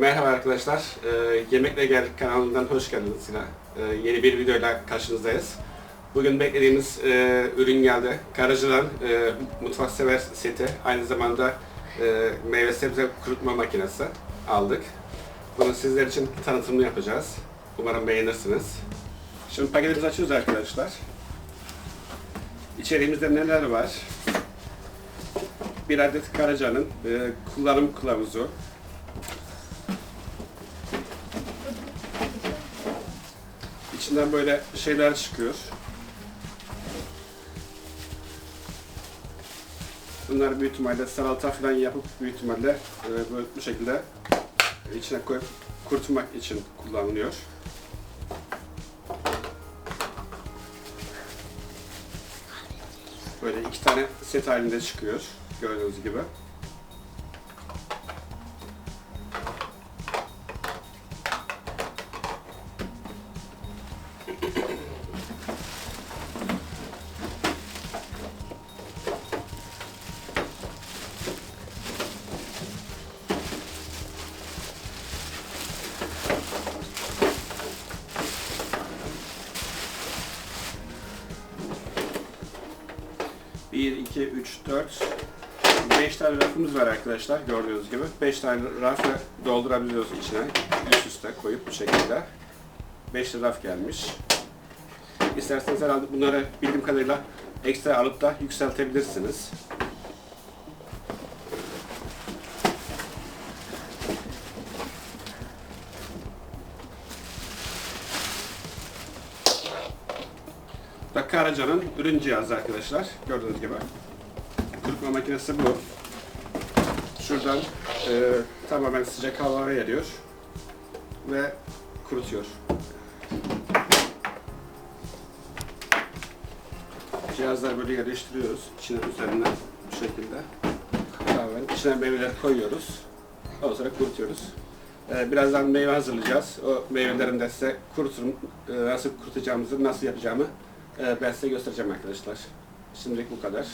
Merhaba arkadaşlar. Ee, Yemekle Geldik kanalından hoş geldiniz yine. Ee, yeni bir videoyla karşınızdayız. Bugün beklediğimiz e, ürün geldi. Karacı'dan e, mutfak sever seti. Aynı zamanda e, meyve sebze kurutma makinesi aldık. Bunu sizler için tanıtımını yapacağız. Umarım beğenirsiniz. Şimdi paketimizi açıyoruz arkadaşlar. İçeriğimizde neler var? Bir adet Karaca'nın e, kullanım kılavuzu, İçinden böyle şeyler çıkıyor. Bunlar büyük ihtimalle salata falan yapıp büyük ihtimalle e, böyle bu şekilde içine koyup kurutmak için kullanılıyor. Böyle iki tane set halinde çıkıyor gördüğünüz gibi. Bir, iki, üç, dört, beş tane rafımız var arkadaşlar gördüğünüz gibi. Beş tane rafı doldurabiliyoruz içine. Üst üste koyup bu şekilde. Beşli raf gelmiş. İsterseniz herhalde bunları bildiğim kadarıyla ekstra alıp da yükseltebilirsiniz. Da Karaca'nın ürün cihazı arkadaşlar. Gördüğünüz gibi. Kurutma makinesi bu. Şuradan e, tamamen sıcak hava veriyor ve kurutuyor. Cihazları böyle yerleştiriyoruz. İçine üzerine bu şekilde. Tamamen içine meyveleri koyuyoruz. Ondan sonra kurutuyoruz. Ee, birazdan meyve hazırlayacağız. O meyvelerin de size kuruturum, e, nasıl kurutacağımızı, nasıl yapacağımı e, ben size göstereceğim arkadaşlar. Şimdilik bu kadar.